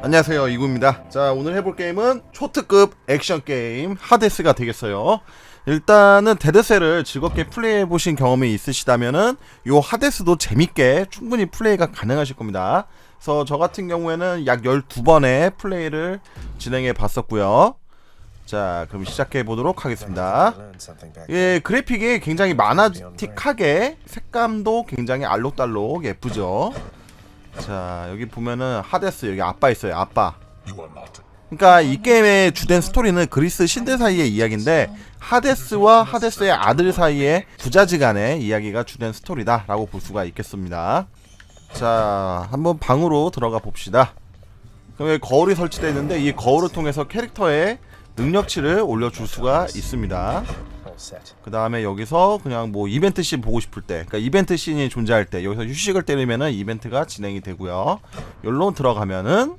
안녕하세요 이구입니다. 자 오늘 해볼 게임은 초특급 액션 게임 하데스가 되겠어요. 일단은 데드셀을 즐겁게 플레이해 보신 경험이 있으시다면은 요 하데스도 재밌게 충분히 플레이가 가능하실 겁니다. 그래서 저 같은 경우에는 약 12번의 플레이를 진행해 봤었고요. 자 그럼 시작해 보도록 하겠습니다. 예, 그래픽이 굉장히 만화틱하게 색감도 굉장히 알록달록 예쁘죠. 자, 여기 보면은 하데스 여기 아빠 있어요. 아빠. 그러니까 이 게임의 주된 스토리는 그리스 신들 사이의 이야기인데 하데스와 하데스의 아들 사이의 부자지간의 이야기가 주된 스토리다라고 볼 수가 있겠습니다. 자, 한번 방으로 들어가 봅시다. 그럼 여기 거울이 설치되어 있는데 이 거울을 통해서 캐릭터의 능력치를 올려줄 수가 있습니다. 그 다음에 여기서 그냥 뭐 이벤트 씬 보고 싶을 때, 그러니까 이벤트 씬이 존재할 때 여기서 휴식을 때리면은 이벤트가 진행이 되고요. 여기로 들어가면은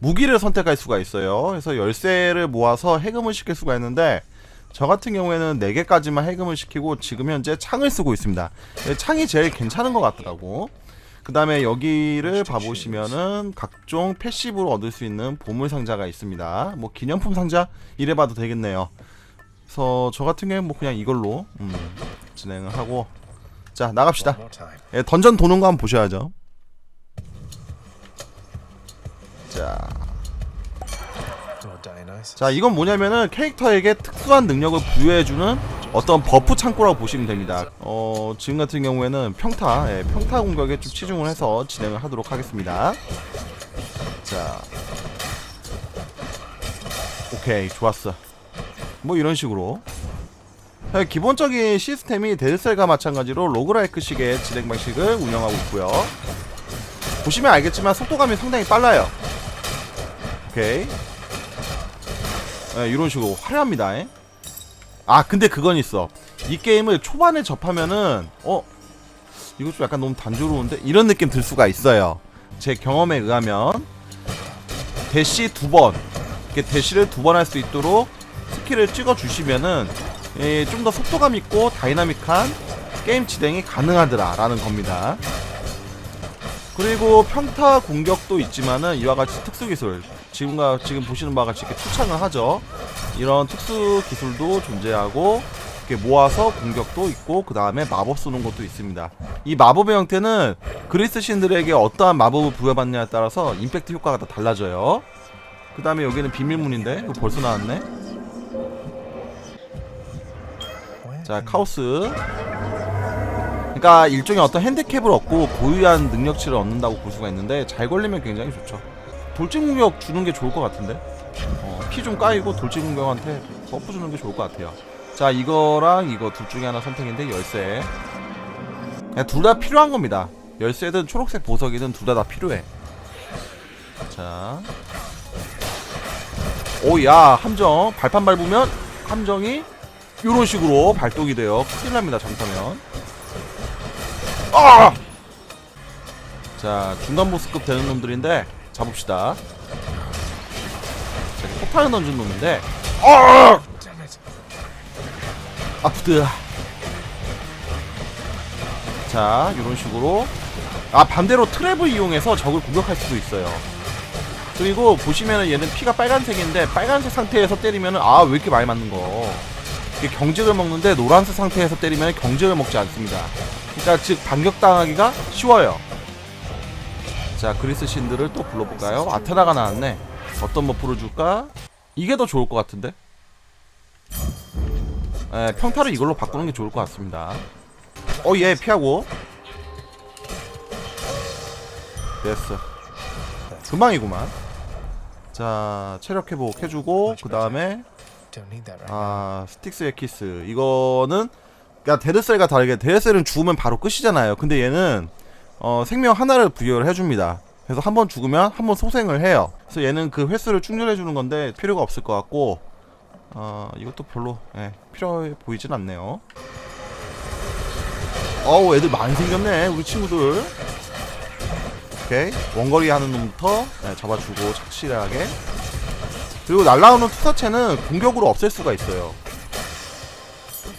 무기를 선택할 수가 있어요. 그래서 열쇠를 모아서 해금을 시킬 수가 있는데 저 같은 경우에는 4개까지만 해금을 시키고 지금 현재 창을 쓰고 있습니다. 창이 제일 괜찮은 것 같더라고. 그 다음에 여기를 봐보시면은 각종 패시브로 얻을 수 있는 보물 상자가 있습니다. 뭐 기념품 상자 이래봐도 되겠네요. 그래서 저 같은 경우는 뭐 그냥 이걸로 음, 진행을 하고 자 나갑시다. 예, 던전 도는 거 한번 보셔야죠. 자, 자 이건 뭐냐면은 캐릭터에게 특수한 능력을 부여해주는 어떤 버프 창고라고 보시면 됩니다. 어 지금 같은 경우에는 평타, 예, 평타 공격에 좀 치중을 해서 진행을 하도록 하겠습니다. 자, 오케이 좋았어. 뭐 이런 식으로 예, 기본적인 시스템이 데드셀과 마찬가지로 로그라이크식의 진행 방식을 운영하고 있고요. 보시면 알겠지만 속도감이 상당히 빨라요. 오케이. 예, 이런 식으로 화려합니다. 예. 아 근데 그건 있어. 이 게임을 초반에 접하면은 어 이거 좀 약간 너무 단조로운데 이런 느낌 들 수가 있어요. 제 경험에 의하면 대시 두 번, 이렇게 대시를 두 번 할 수 있도록 스킬을 찍어 주시면은 예, 좀 더 속도감 있고 다이나믹한 게임 진행이 가능하더라라는 겁니다. 그리고 평타 공격도 있지만은 이와 같이 특수 기술 지금과 지금 보시는 바와 같이 이렇게 투창을 하죠. 이런 특수 기술도 존재하고 이렇게 모아서 공격도 있고 그 다음에 마법 쓰는 것도 있습니다. 이 마법의 형태는 그리스 신들에게 어떠한 마법을 부여받냐에 따라서 임팩트 효과가 다 달라져요. 그 다음에 여기는 비밀문인데 벌써 나왔네. 자 카오스. 그러니까 일종의 어떤 핸디캡을 얻고 고유한 능력치를 얻는다고 볼 수가 있는데 잘 걸리면 굉장히 좋죠. 돌진 공격 주는 게 좋을 것 같은데. 어, 피 좀 까이고 돌진 공격한테 버프 주는 게 좋을 것 같아요. 자 이거랑 이거 둘 중에 하나 선택인데 열쇠. 둘 다 필요한 겁니다. 열쇠든 초록색 보석이든 둘 다 다 필요해. 자. 오야 함정 발판 밟으면 함정이 이런 식으로 발동이 돼요. 큰일 납니다 잘못하면. 아! 자 중간 보스급 되는 놈들인데 잡읍시다. 자, 폭탄을 던진 놈인데. 아! 아프드. 자 이런 식으로 아 반대로 트랩을 이용해서 적을 공격할 수도 있어요. 그리고 보시면은 얘는 피가 빨간색인데 빨간색 상태에서 때리면은 아 왜 이렇게 많이 맞는 거. 경직을 먹는데 노란색 상태에서 때리면 경직을 먹지 않습니다. 그러니까 즉 반격당하기가 쉬워요. 자 그리스 신들을 또 불러볼까요? 아테나가 나왔네. 어떤 버프를 줄까? 이게 더 좋을 것 같은데? 에, 평타를 이걸로 바꾸는 게 좋을 것 같습니다. 어, 얘 피하고. 됐어. 금방이구만. 자, 체력 회복 해주고, 그 다음에, 아, 스틱스의 키스. 이거는, 그니까 데드셀과 다르게, 데드셀은 죽으면 바로 끝이잖아요. 근데 얘는, 어, 생명 하나를 부여를 해줍니다. 그래서 한 번 죽으면 한 번 소생을 해요. 그래서 얘는 그 횟수를 충전해 주는 건데, 필요가 없을 것 같고, 어, 이것도 별로, 예, 필요해 보이진 않네요. 어우, 애들 많이 생겼네, 우리 친구들. 오케이. 원거리 하는 놈부터 네, 잡아주고 착실하게. 그리고 날라오는 투사체는 공격으로 없앨 수가 있어요.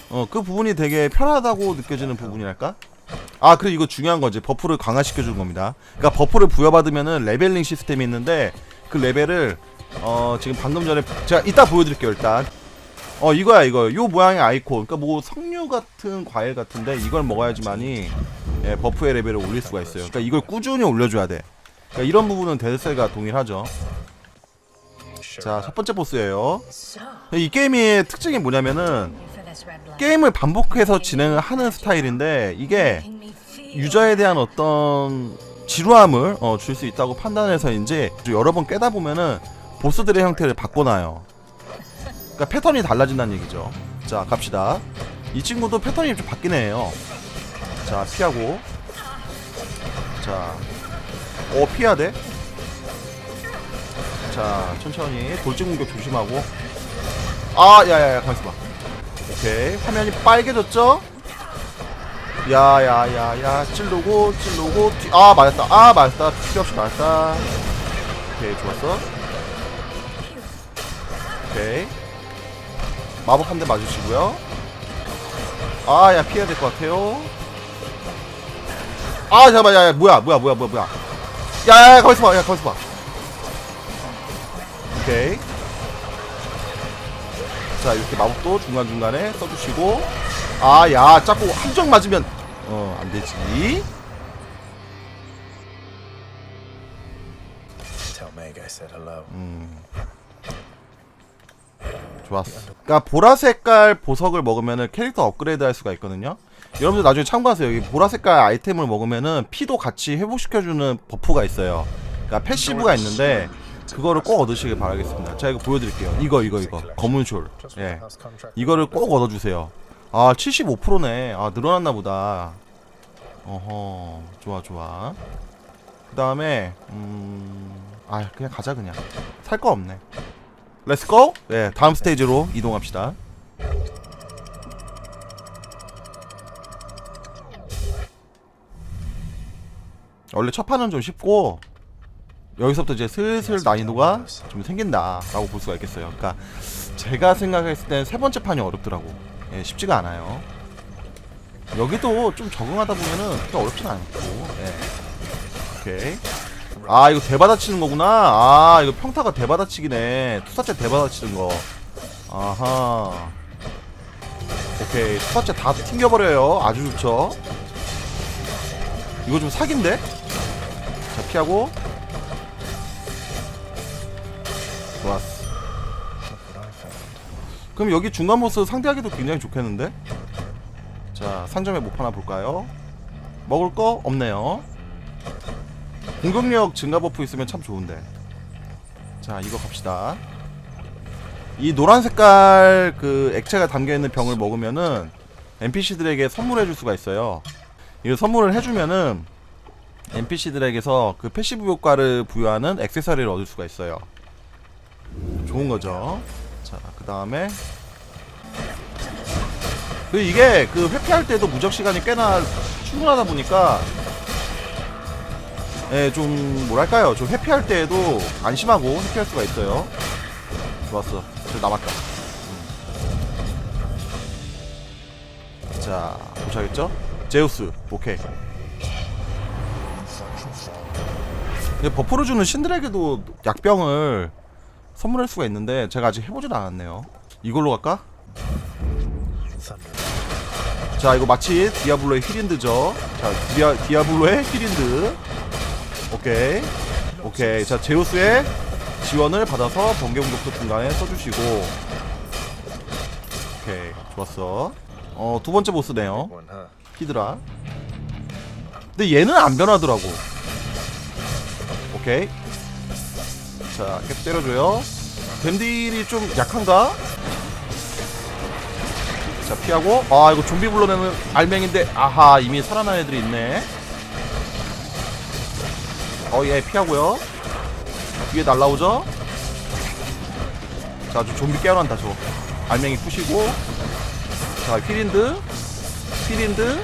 어, 그 부분이 되게 편하다고 느껴지는 부분이랄까? 아 그리고 이거 중요한 거지. 버프를 강화시켜 주는 겁니다. 그러니까 버프를 부여받으면은 레벨링 시스템이 있는데 그 레벨을 어 지금 방금 전에 제가 이따 보여드릴게요 일단. 어 이거야 이거. 요 모양의 아이콘. 그러니까 뭐 석류 같은 과일 같은데 이걸 먹어야지만이 예, 버프의 레벨을 올릴 수가 있어요. 그러니까 이걸 꾸준히 올려줘야 돼. 그러니까 이런 부분은 데드셀과 동일하죠 자 첫 번째 보스예요 이 게임의 특징이 뭐냐면은 게임을 반복해서 진행을 하는 스타일인데 이게 유저에 대한 어떤 지루함을 어, 줄 수 있다고 판단해서인지 여러 번 깨다 보면은 보스들의 형태를 바꿔놔요. 그러니까 패턴이 달라진다는 얘기죠. 자 갑시다. 이 친구도 패턴이 좀 바뀌네 해요. 자 피하고. 자, 어 피해야 돼. 자 천천히 돌진 공격 조심하고. 아 야야야 가만있어 봐. 오케이. 화면이 빨개졌죠? 야야야야 찔르고 찔르고 뒤... 아 맞았다. 아 맞았다. 필요 없이 맞았다. 오케이 좋았어. 오케이. 마법 한 대 맞으시고요. 아 야 피해야 될 것 같아요. 아 잠깐만. 야야 뭐야 뭐야 뭐야 뭐야 뭐야. 야야 거기서 봐야 거기서 봐 오케이. 자 이렇게 마법도 중간중간에 써주시고. 아 야 자꾸 함정 맞으면 어 안 되지. I said hello. 좋았어. 그니까 보라색깔 보석을 먹으면은 캐릭터 업그레이드 할 수가 있거든요. 여러분들 나중에 참고하세요. 여기 보라색깔 아이템을 먹으면은 피도 같이 회복시켜주는 버프가 있어요. 그니까 패시브가 있는데 그거를 꼭 얻으시길 바라겠습니다. 자 이거 보여드릴게요. 이거 이거 이거. 검은 숄 예. 이거를 꼭 얻어주세요. 아 75%네. 아 늘어났나 보다. 어허. 좋아 좋아. 그 다음에 음아 그냥 가자 그냥. 살 거 없네. 렛츠고 네 다음 스테이지로 이동합시다. 원래 첫 판은 좀 쉽고 여기서부터 이제 슬슬 난이도가 좀 생긴다라고 볼 수가 있겠어요. 그러니까 제가 생각했을 땐 세 번째 판이 어렵더라고. 예, 쉽지가 않아요. 여기도 좀 적응하다 보면은 그렇게 어렵진 않고. 예. 오케이. 아 이거 대받아치는 거구나. 아 이거 평타가 대받아치기네. 투사체 대받아치는 거. 아하. 오케이 투사체 다 튕겨버려요. 아주 좋죠. 이거 좀 사기인데? 자 피하고 좋았어. 그럼 여기 중간 보스 상대하기도 굉장히 좋겠는데? 자, 상점에 못 하나 볼까요? 먹을 거 없네요. 공격력 증가 버프 있으면 참 좋은데. 자, 이거 갑시다. 이 노란 색깔 그 액체가 담겨 있는 병을 먹으면은 NPC들에게 선물해 줄 수가 있어요. 이거 선물을 해 주면은 NPC들에게서 그 패시브 효과를 부여하는 액세서리를 얻을 수가 있어요. 좋은 거죠. 자, 그 다음에 그 이게 그 회피할 때도 무적 시간이 꽤나 충분하다 보니까 예, 좀 뭐랄까요, 좀 회피할 때에도 안심하고 회피할 수가 있어요. 좋았어, 저 남았다. 음. 자, 도착했죠? 제우스, 오케이. 근데 버프를 주는 신들에게도 약병을 선물할 수가 있는데 제가 아직 해보진 않았네요. 이걸로 갈까? 자 이거 마치 디아블로의 힐인드죠. 자 디아, 디아블로의 힐인드. 오케이 오케이 자 제우스의 지원을 받아서 번개 공격도 중간에 써주시고 오케이 좋았어. 어 두 번째 보스네요. 히드라. 근데 얘는 안 변하더라고. 오케이. 자, 계속 때려줘요. 뱀딜이 좀 약한가? 자, 피하고. 아, 이거 좀비 불러내는 알맹인데, 아하, 이미 살아난 애들이 있네. 어, 얘 피하고요. 위에 날라오죠? 자, 저 좀비 깨어난다, 저거. 알맹이 부시고. 자, 휘린드. 휘린드.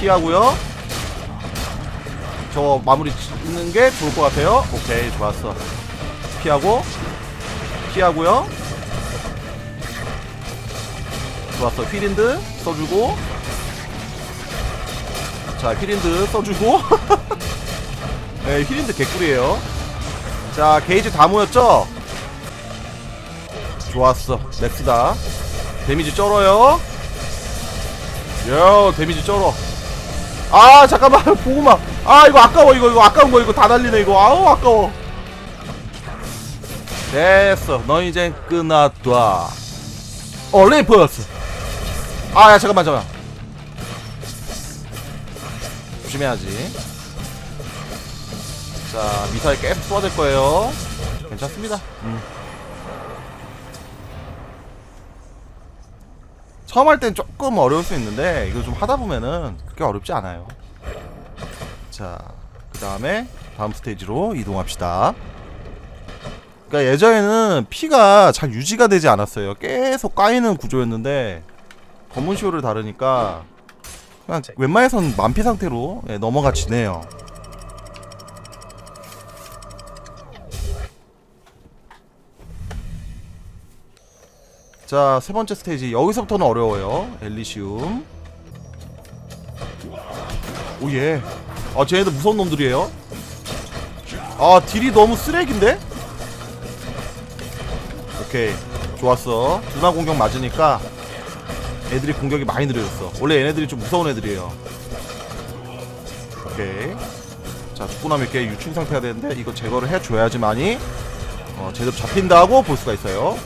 피하고요. 저 마무리 짓는 게 좋을 것 같아요. 오케이, 좋았어. 피하고, 피하고요. 좋았어. 휘린드 써주고. 자 힐인드 써주고 네 힐인드 개꿀이에요 자 게이지 다 모였죠? 좋았어 넥스다 데미지 쩔어요 요 데미지 쩔어 아 잠깐만. 보고만 아 이거 아까워 이거 이거 아까운 거 이거 다 날리네 이거. 아우 아까워. 됐어. 너 이젠 끝났다. 어 레이퍼스 아 야 잠깐만 잠깐만. 조심해야지. 자 미사일 계속 쏘아댈 거예요. 괜찮습니다. 음. 처음 할 땐 조금 어려울 수 있는데 이거 좀 하다 보면은 그렇게 어렵지 않아요. 자 그 다음에 다음 스테이지로 이동합시다. 그러니까 예전에는 피가 잘 유지가 되지 않았어요. 계속 까이는 구조였는데 검은 시호를 다르니까 그냥 웬만해선 만피 상태로 예, 넘어가 지네요 자, 세 번째 스테이지. 여기서부터는 어려워요. 엘리시움. 오, 예. 아, 쟤네들 무서운 놈들이에요. 아, 딜이 너무 쓰레기인데? 오케이. 좋았어. 두나 공격 맞으니까 애들이 공격이 많이 느려졌어. 원래 얘네들이 좀 무서운 애들이에요. 오케이. 자, 죽고 나면 이렇게 유충 상태가 되는데 이거 제거를 해줘야지만이 어, 제대로 잡힌다고 볼 수가 있어요.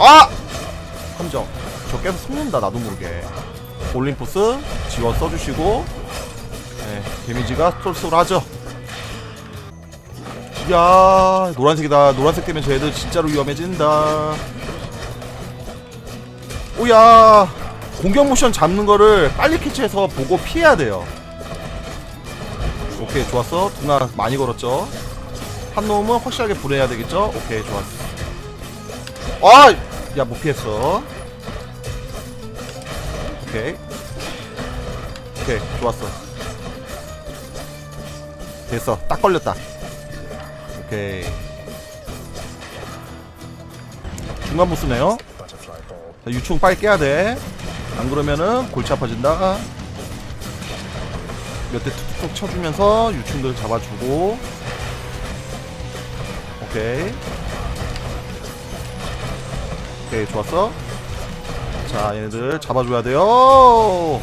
아! 함정. 저 계속 속는다, 나도 모르게. 올림포스 지원 써주시고, 네, 데미지가 쏠쏠하죠. 야 노란색이다. 노란색 때문에 쟤들 진짜로 위험해진다. 오야! 공격 모션 잡는 거를 빨리 캐치해서 보고 피해야 돼요. 오케이, 좋았어. 두나 많이 걸었죠. 한 놈은 확실하게 불해야 되겠죠? 오케이, 좋았어. 아! 야, 못 피했어. 오케이. 오케이, 좋았어. 됐어. 딱 걸렸다. 오케이. 중간 보스네요. 자, 유충 빨리 깨야 돼. 안 그러면은 골치 아파진다. 몇 대 툭툭 쳐주면서 유충들 잡아주고. 오케이. 오케이, 좋았어. 자, 얘네들 잡아줘야 돼요.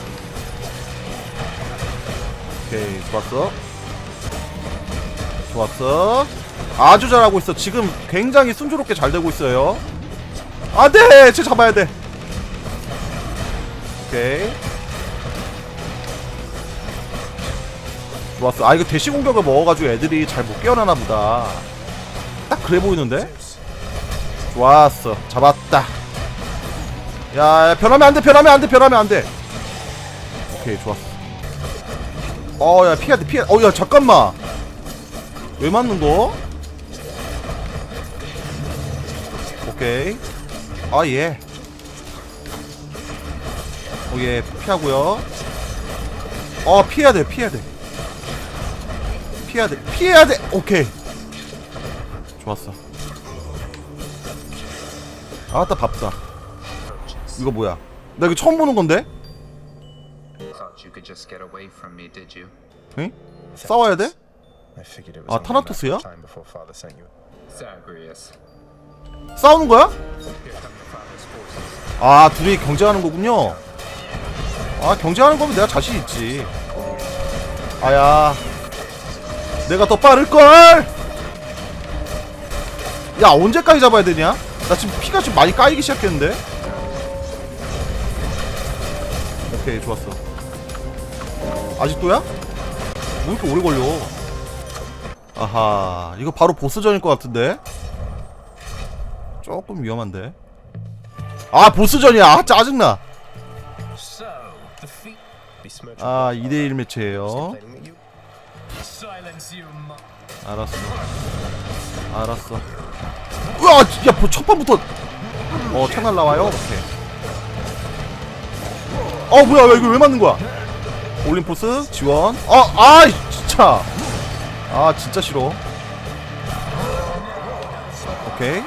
오케이, 좋았어. 좋았어. 아주 잘하고 있어. 지금 굉장히 순조롭게 잘 되고 있어요. 안 돼! 쟤 잡아야 돼. 오케이. 좋았어. 아, 이거 대시 공격을 먹어가지고 애들이 잘 못 깨어나나 보다. 딱 그래 보이는데? 좋았어. 잡았다. 야, 야, 변하면 안 돼, 변하면 안 돼, 변하면 안 돼. 오케이, 좋았어. 어, 야, 피해야 돼, 피해. 어, 야, 잠깐만. 왜 맞는 거? 오케이. 아, 예. 오, 예, 피하고요. 어, 피해야 돼, 피해야 돼. 피해야 돼, 피해야 돼. 오케이. 좋았어. 아따 밥다. 이거 뭐야? 나 이거 처음 보는 건데? 응? 싸워야 돼? 아, 타나토스야? 싸우는 거야? 아 둘이 경쟁하는 거군요 아 경쟁하는 거면 내가 자신 있지 아야 내가 더 빠를걸 야 언제까지 잡아야 되냐 나 지금 피가 좀 많이 까이기 시작했는데? 오케이 좋았어. 아직도야? 왜 이렇게 오래 걸려? 아하 이거 바로 보스전일 것 같은데? 조금 위험한데? 아 보스전이야! 아 짜증나! 아 2대1 매치예요. Complaining that you. Silence you, mo- 알았어. 알았어 으아 야 첫판부터. 어 창날 나와요? 오케이. 어 뭐야 왜 이거 왜 맞는 거야? 올림포스 지원. 어아 진짜. 아 진짜 싫어. 오케이.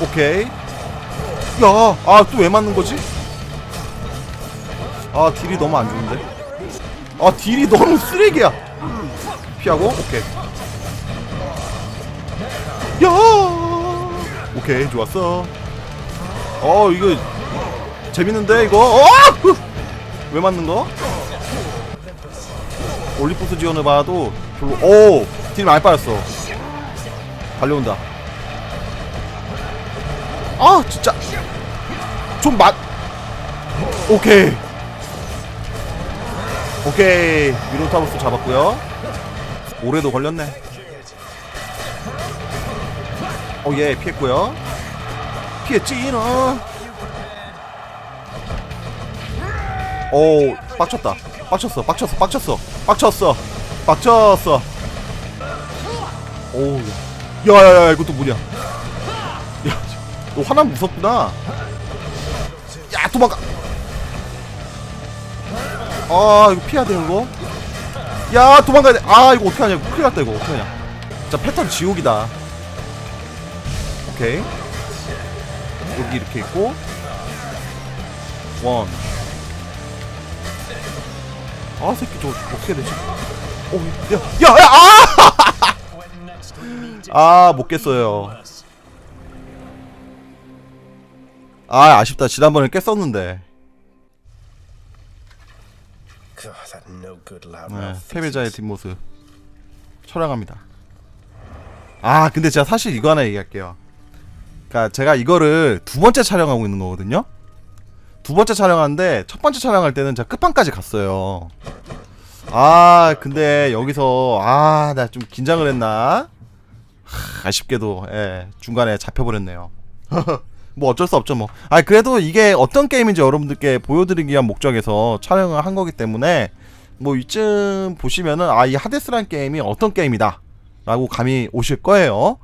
오케이. 야 아 또 왜 맞는 거지? 아 딜이 너무 안 좋은데. 아 딜이 너무 쓰레기야. 피하고 오케이. 야 오케이 좋았어. 어 이거 재밌는데 이거? 어! 으! 왜 맞는 거? 올리포스 지원을 봐도 별로 오딜 많이 빠졌어. 달려온다. 아 진짜. 좀맛 오케이. 오케이. 미노타우스 잡았고요. 올해도 걸렸네 어 예 피했고요 피했지 너 오 빡쳤다 빡쳤어 빡쳤어 빡쳤어 빡쳤어 빡쳤어 오우 야야 야 이것도 뭐냐 야 너 화나 무섭구나 야 도망가 아 이거 피해야 되는 거? 야 도망가야 돼. 아 이거 어떻게 하냐? 큰일 났다 이거 어떻게 하냐? 자 패턴 지옥이다. 오케이. 여기 이렇게 있고 원. 아 새끼 저 어떻게 되지? 오, 야, 야, 야, 아! 아, 못 깼어요. 아, 아쉽다. 지난번에 깼었는데. 네. 패배자의 뒷모습 철량합니다. 아 근데 제가 사실 이거 하나 얘기할게요. 그러니까 제가 이거를 두 번째 촬영하고 있는 거거든요. 두 번째 촬영하는데 첫 번째 촬영할 때는 제가 끝판까지 갔어요. 아 근데 여기서 아 나 좀 긴장을 했나? 하, 아쉽게도 예, 중간에 잡혀버렸네요. 뭐 어쩔 수 없죠 뭐. 아 그래도 이게 어떤 게임인지 여러분들께 보여드리기 위한 목적에서 촬영을 한 거기 때문에 뭐 이쯤 보시면은 아 이 하데스란 게임이 어떤 게임이다 라고 감이 오실 거예요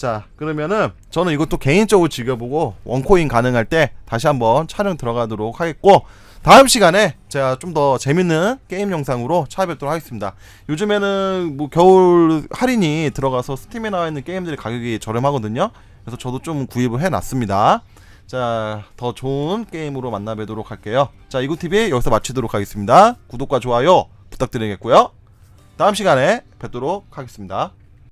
자 그러면은 저는 이것도 개인적으로 즐겨보고 원코인 가능할 때 다시 한번 촬영 들어가도록 하겠고 다음 시간에 제가 좀 더 재밌는 게임 영상으로 찾아뵙도록 하겠습니다 요즘에는 뭐 겨울 할인이 들어가서 스팀에 나와 있는 게임들의 가격이 저렴하거든요 그래서 저도 좀 구입을 해놨습니다 자, 더 좋은 게임으로 만나 뵈도록 할게요. 자, 이구TV 여기서 마치도록 하겠습니다. 구독과 좋아요 부탁드리겠고요. 다음 시간에 뵙도록 하겠습니다.